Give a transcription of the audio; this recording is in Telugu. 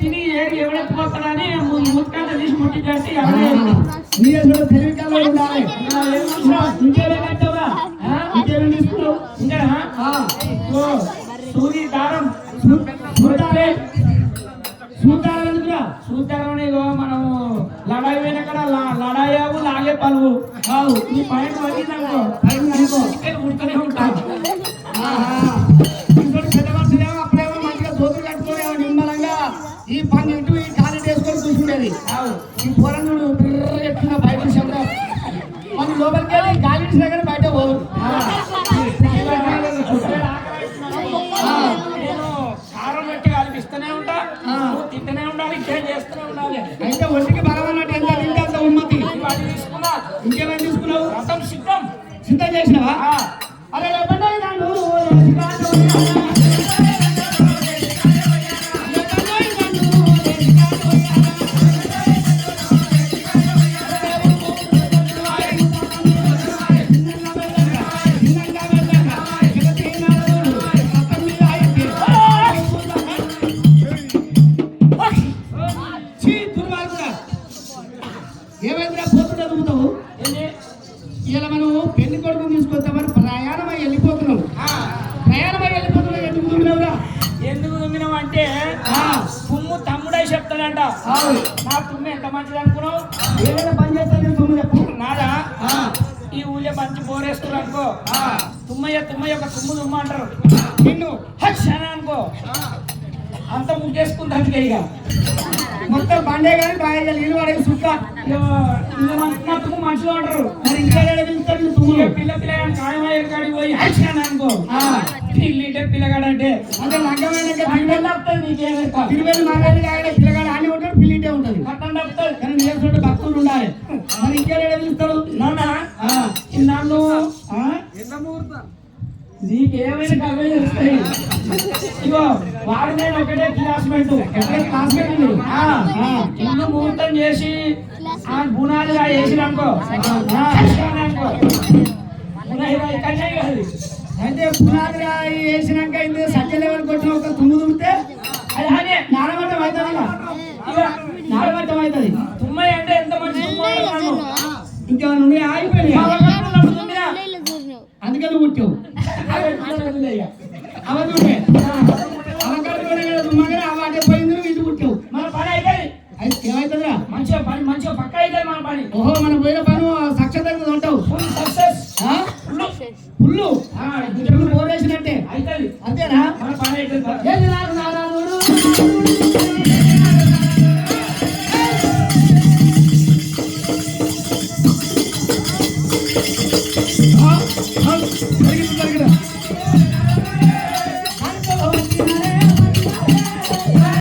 తిని ఏది ఎవడెత్తుకోస్తాడని ముట్టుకాయ తీసి ముట్టి చేసి నీ అసలు తెలివి ఉండాలి. తీసుకున్నావు ఇంకా సూది దారం. సూతాలు. ఎందుకురా? సూత్రాన్ని మనము లడాయి పోయిన కాడ లా- లడాయావు లాగే పలువు. ఈ పైన పడిందనుకో పైన ఉడుతూనే ఈ పని ఇటు ఈ కాలు వేసుకొని కూర్చుండేది. ఈ పొరను ఎట్టున బయట శబ్దం మన లోపలికి వెళ్ళి గాలి కానీ బయట పోదు. కారం పెట్టి కలిపిస్తూనే ఉంటా. ఆ. నువ్వు తింటూనే ఉండాలి ఇంకేం చేస్తూనే ఉండాలి. అయితే ఒంటికి బలం అన్నట్టు ఎంత తింటే అంత ఉన్నతి. ఇవాళ తీసుకున్నా? తీసుకున్నావు? సిద్ధం. సిద్ధం చేసినావా. అరే లేకుండా ఏమైందిరా పోతుంటే దుమ్ముతావు? ఇలా మనం పెళ్ళి కొడుకుని తీసుకొస్తామని ప్రయాణమై వెళ్ళిపోతున్నాం ఆ. ప్రయాణమై వెళ్ళిపోతున్నాం ఎందుకు దుమ్మినావురా ఎందుకు దుమ్మినావు అంటే తుమ్ము తమ్ముడే చెప్తాడంట. నా తుమ్ము ఎంత మంచిది అనుకున్నావు? ఏదైనా పని చేస్తాను నేను దుమ్ము చెప్పు. నాదా? ఆ, ఈ ఊళ్ళో మంచి బోరేస్తున్నారు అనుకో. ఆ, తుమ్మయ్య తుమ్మయ్య ఒక తుమ్ము తుమ్మ అంటారు. నిన్ను అని అనుకో. అంత ముగ్గేసుకుంటాను ఇక. మొత్తం బండే కానీ బాగా నీళ్ళు పడేది సుక్క? ఇక ఇక మన నా తుమ్ము మనుషులు అంటారు మరి ఇంకా పిల్ల పిల్లగాడు ఖాయమయ్యే కాడికి పోయి అని అనుకో. ఆ, పిల్లింటే పిల్లగాడంటే అంటే. లగ్గమైన కట్టం తప్పుతుంది నీకేమైతే తిరువేలు మాట్లాడి కాగడే పిల్లగాడు అన్ని ఉంటాడు పిల్లింటే ఉంటుంది కట్టం తప్పుతుంది. కానీ నేర్చుకుంటే భక్తులు ఉండాలి. మరి ఇంకేడ పిలుస్తాడు నాన్న? ఆ, నన్ను ఆ, నీకేమైనా కవే తెలుస్తాయి ఇగో వాడు నేను ఒకటే క్లాస్మేట్ ఎక్కడ క్లాస్మేట్ మీరు? ఆ, ఇల్లు ముహూర్తం చేసి ఆ గుణాలుగా వేసిననుకో. అనుకో గుణాలుగా ఇక్కడనే కాదు అయితే పునాది రాయి వేసినాక ఇంత సత్య లెవెల్ కొట్టిన ఒక తుమ్ము తుమ్మితే అది అదే నానబట్టం అవుతుంది? ఇక నానబట్టం అవుతుంది. తుమ్మయ్య అంటే ఎంత మంచి తుమ్మ ఇంకేమైనా ఉన్నాయి? ఆగిపోయినాయి? ఉన్నప్పుడు తుమ్మినా అందుకే నువ్వు పుట్టావు. ఇక. అవన్నీ తుమ్మగానే అవ అంటే పోయింది నువ్వు ఇది పుట్టావు మన పని అయితే అయితే ఏమవుతుందిరా మంచిగా పని మంచిగా పక్క అయితే మన పని. ఓహో మనం పోయిన పని సక్సెస్ అవుతుంది ఉంటావు. Full success? పుల్లు ఆ, ఇప్పుడు పోరేసినట్టే అవుతుంది అంతేనా? మన పని అయితే